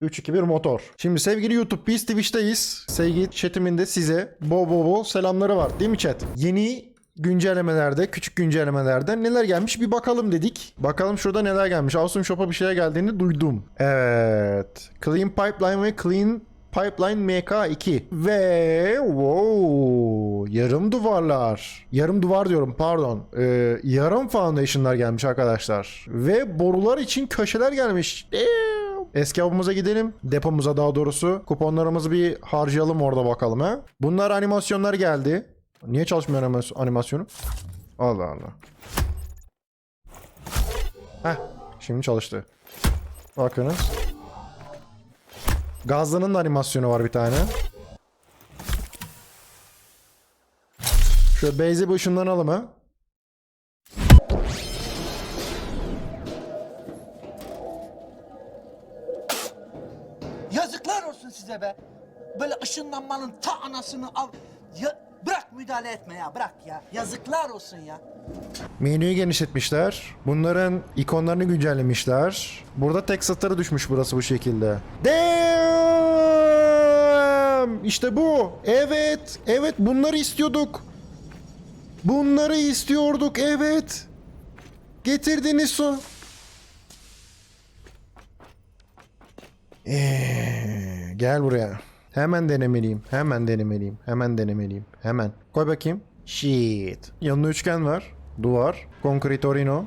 3 2 1 motor. Şimdi sevgili YouTube biz Twitch'teyiz. Sevgili chat'imin size bol bol bol selamları var. Değil mi chat? Yeni güncellemelerde, küçük güncellemelerde neler gelmiş bir bakalım dedik. Bakalım şurada neler gelmiş. Awesome Shop'a bir şeyler geldiğini duydum. Evet. Clean Pipeline ve Clean Pipeline MK2 ve wow, yarım duvarlar. Yarım duvar diyorum pardon. Ee, yarım foundation'lar gelmiş arkadaşlar. Ve borular için köşeler gelmiş. Damn. Eski avımıza gidelim. Depomuza daha doğrusu. Kuponlarımızı bir harcayalım orada bakalım ha. Bunlar animasyonlar geldi. Niye çalışmıyor animas- animasyonu? Allah Allah. Heh. Şimdi çalıştı. Bakınız. Gazlı'nın da animasyonu var bir tane. Şöyle base'i bir ışınlanalım ha. Yazıklar olsun size be. Böyle ışınlanmanın ta anasını al. Ya, bırak müdahale etme ya bırak ya. Yazıklar olsun ya. Menüyü genişletmişler. Bunların ikonlarını güncellemişler. Burada tek satırı düşmüş burası bu şekilde. Damn! İşte bu. Evet. Evet bunları istiyorduk. Bunları istiyorduk. Evet. Getirdiniz son. Ee, gel buraya. Hemen denemeliyim. Hemen denemeliyim. Hemen denemeliyim. Hemen. Koy bakayım. Shit. Yanında üçgen var. Duvar. Concrete Orino.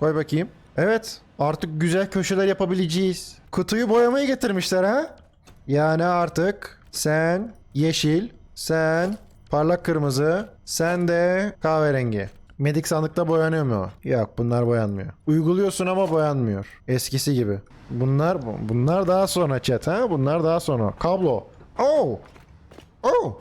Koy bakayım. Evet. Artık güzel köşeler yapabileceğiz. Kutuyu boyamaya getirmişler ha. Yani artık sen yeşil, sen parlak kırmızı, sen de kahverengi. Medik sandıkta boyanıyor mu? Yok bunlar boyanmıyor. Uyguluyorsun ama boyanmıyor. Eskisi gibi. Bunlar bunlar daha sonra chat ha? Bunlar daha sonra. Kablo. Oh. Oh.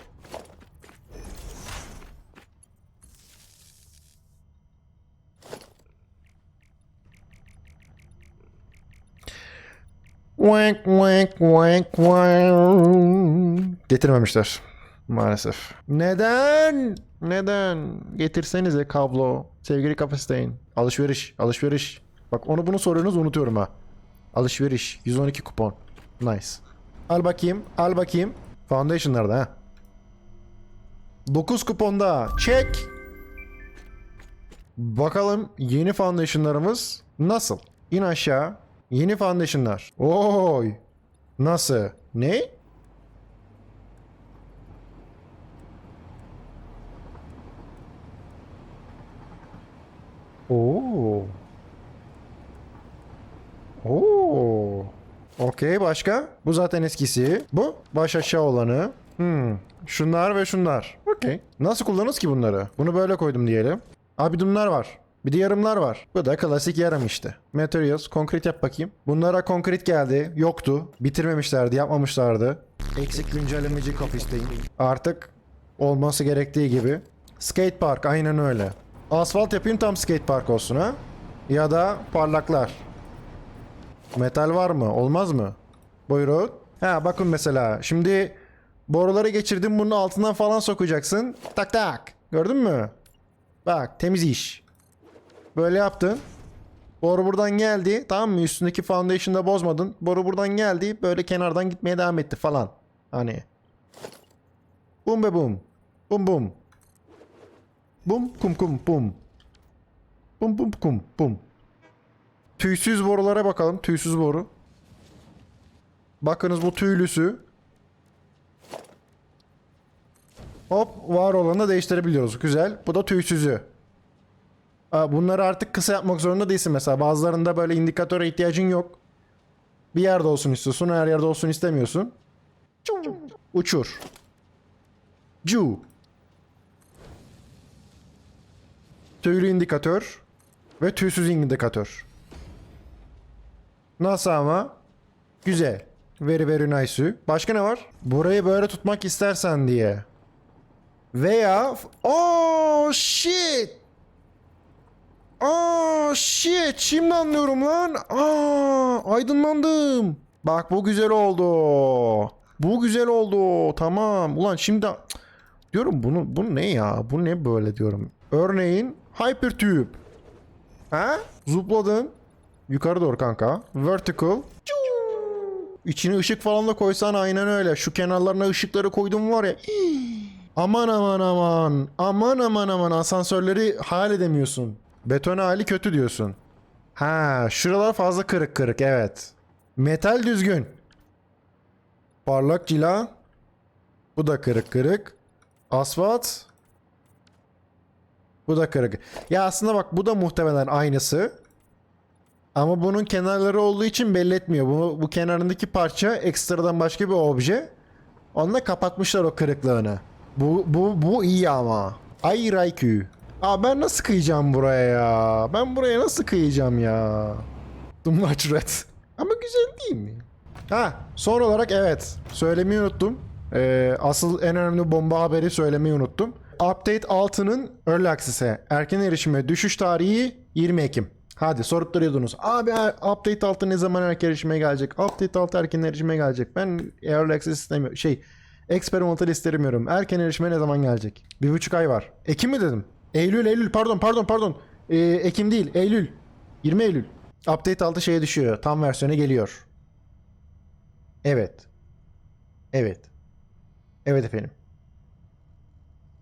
Getirmemişler. Maalesef. Neden? Neden? Getirsenize kablo. Sevgili kapasiteyin. Alışveriş. Alışveriş. Bak onu bunu soruyorsunuz unutuyorum ha. Alışveriş. 112 kupon. Nice. Al bakayım. Al bakayım. Foundation'larda ha. 9 kuponda. Check. Bakalım yeni foundation'larımız nasıl? İn aşağı. Yeni foundation'lar. Oy. Nasıl? Ne? Oo. Oo. Okey başka? Bu zaten eskisi. Bu baş aşağı olanı. Hmm. Şunlar ve şunlar. Okey. Nasıl kullanırız ki bunları? Bunu böyle koydum diyelim. Abi bunlar var. Bir de yarımlar var. Bu da klasik yarım işte. Materials, konkret yap bakayım. Bunlara konkret geldi. Yoktu. Bitirmemişlerdi, yapmamışlardı. Eksik güncellemeci kapisteyim. Artık olması gerektiği gibi. Skate park aynen öyle. Asfalt yapayım tam skate park olsun ha. Ya da parlaklar. Metal var mı? Olmaz mı? Buyurun. Ha bakın mesela. Şimdi boruları geçirdim bunun altından falan sokacaksın. Tak tak. Gördün mü? Bak temiz iş. Böyle yaptın. Boru buradan geldi. Tamam mı? Üstündeki foundation'da bozmadın. Boru buradan geldi. Böyle kenardan gitmeye devam etti falan. Hani. Bum be bum. Bum bum. Bum kum kum bum. Bum bum kum bum. Tüysüz borulara bakalım. Tüysüz boru. Bakınız bu tüylüsü. Hop var olanı değiştirebiliyoruz. Güzel. Bu da tüysüzü. Bunları artık kısa yapmak zorunda değilsin mesela. Bazılarında böyle indikatöre ihtiyacın yok. Bir yerde olsun istiyorsun. Her yerde olsun istemiyorsun. Uçur. Cu. Tüylü indikatör ve tüysüz indikatör. Nasıl ama? Güzel. Very very nice. Başka ne var? Burayı böyle tutmak istersen diye. Veya oh shit. Oh shit. Şimdi anlıyorum lan. Aa, aydınlandım. Bak bu güzel oldu. Bu güzel oldu. Tamam. Ulan şimdi diyorum bunu bu ne ya? Bu ne böyle diyorum. Örneğin Hypertube. Ha? Zıpladın. Yukarı doğru kanka. Vertical. İçine ışık falan da koysan aynen öyle. Şu kenarlarına ışıkları koydum var ya. Aman aman aman. Aman aman aman asansörleri hayal edemiyorsun. Beton hali kötü diyorsun. Ha, şuralar fazla kırık kırık evet. Metal düzgün. Parlak cila. Bu da kırık kırık. Asfalt. Bu da kırık. Ya aslında bak bu da muhtemelen aynısı. Ama bunun kenarları olduğu için belli etmiyor. Bu, bu kenarındaki parça ekstradan başka bir obje. Onunla kapatmışlar o kırıklığını. Bu, bu, bu iyi ama. Ay Raikyu. Aa ben nasıl kıyacağım buraya ya? Ben buraya nasıl kıyacağım ya? Dumlaç Red. Ama güzel değil mi? Ha son olarak evet. Söylemeyi unuttum. Ee, asıl en önemli bomba haberi söylemeyi unuttum. Update 6'nın Early Access'e erken erişime düşüş tarihi 20 Ekim. Hadi sorup duruyordunuz. Abi Update 6 ne zaman erken erişime gelecek? Update 6 erken erişime gelecek. Ben Early Access istemiyorum. Şey Experimental istemiyorum. Erken erişime ne zaman gelecek? Bir buçuk ay var. Ekim mi dedim? Eylül, Eylül. Pardon, pardon, pardon. Ee, Ekim değil, Eylül. 20 Eylül. Update 6 şeye düşüyor. Tam versiyonu geliyor. Evet. Evet. Evet efendim.